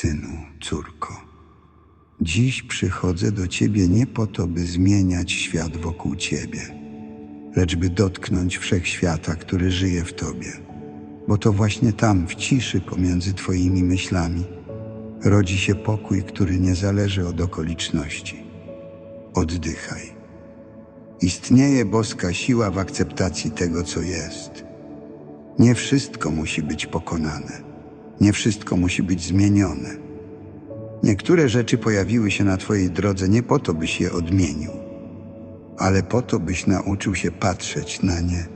Synu, córko, dziś przychodzę do Ciebie nie po to, by zmieniać świat wokół Ciebie, lecz by dotknąć wszechświata, który żyje w Tobie. Bo to właśnie tam, w ciszy pomiędzy Twoimi myślami, rodzi się pokój, który nie zależy od okoliczności. Oddychaj. Istnieje boska siła w akceptacji tego, co jest. Nie wszystko musi być pokonane. Nie wszystko musi być zmienione. Niektóre rzeczy pojawiły się na Twojej drodze nie po to, byś je odmienił, ale po to, byś nauczył się patrzeć na nie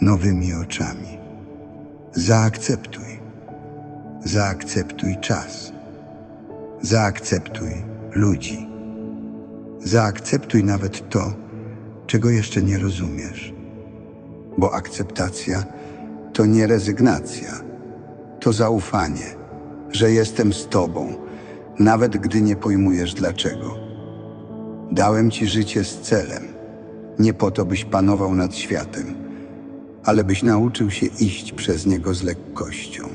nowymi oczami. Zaakceptuj. Zaakceptuj czas. Zaakceptuj ludzi. Zaakceptuj nawet to, czego jeszcze nie rozumiesz. Bo akceptacja to nie rezygnacja, to zaufanie, że jestem z Tobą, nawet gdy nie pojmujesz dlaczego. Dałem Ci życie z celem, nie po to, byś panował nad światem, ale byś nauczył się iść przez niego z lekkością.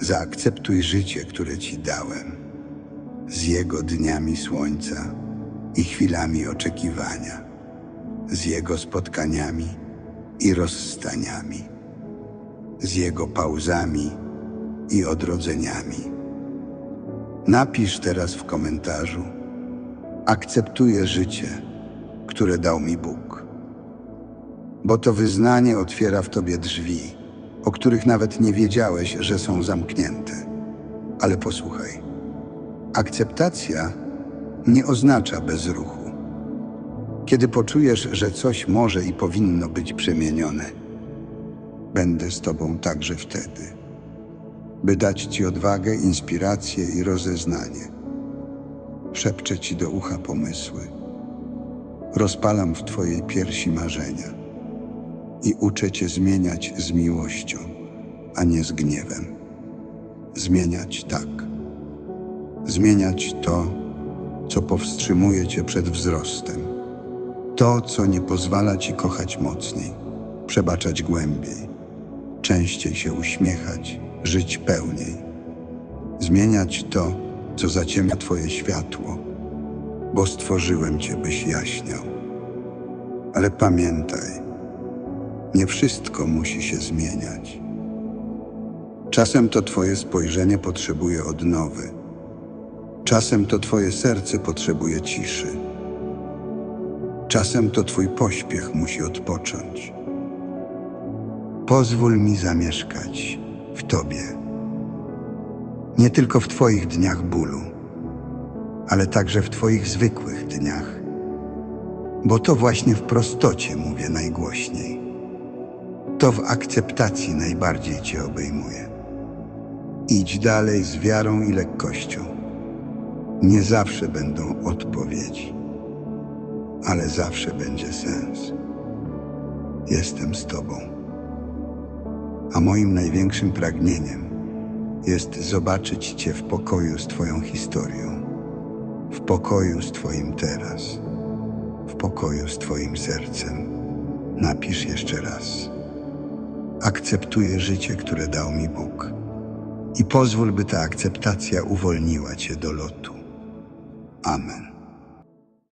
Zaakceptuj życie, które Ci dałem, z jego dniami słońca i chwilami oczekiwania, z jego spotkaniami i rozstaniami, z jego pauzami i odrodzeniami. Napisz teraz w komentarzu: Akceptuję życie, które dał mi Bóg. Bo to wyznanie otwiera w tobie drzwi, o których nawet nie wiedziałeś, że są zamknięte. Ale posłuchaj. Akceptacja nie oznacza bezruchu. Kiedy poczujesz, że coś może i powinno być przemienione, będę z Tobą także wtedy, by dać Ci odwagę, inspirację i rozeznanie. Szepczę Ci do ucha pomysły. Rozpalam w Twojej piersi marzenia i uczę Cię zmieniać z miłością, a nie z gniewem. Zmieniać tak. Zmieniać to, co powstrzymuje Cię przed wzrostem. To, co nie pozwala Ci kochać mocniej, przebaczać głębiej, częściej się uśmiechać, żyć pełniej. Zmieniać to, co zaciemnia Twoje światło, bo stworzyłem Cię, byś jaśniał. Ale pamiętaj, nie wszystko musi się zmieniać. Czasem to Twoje spojrzenie potrzebuje odnowy. Czasem to Twoje serce potrzebuje ciszy. Czasem to Twój pośpiech musi odpocząć. Pozwól mi zamieszkać w Tobie. Nie tylko w Twoich dniach bólu, ale także w Twoich zwykłych dniach. Bo to właśnie w prostocie mówię najgłośniej. To w akceptacji najbardziej Cię obejmuje. Idź dalej z wiarą i lekkością. Nie zawsze będą odpowiedzi, ale zawsze będzie sens. Jestem z Tobą. A moim największym pragnieniem jest zobaczyć Cię w pokoju z Twoją historią, w pokoju z Twoim teraz, w pokoju z Twoim sercem. Napisz jeszcze raz. Akceptuję życie, które dał mi Bóg. I pozwól, by ta akceptacja uwolniła Cię do lotu. Amen.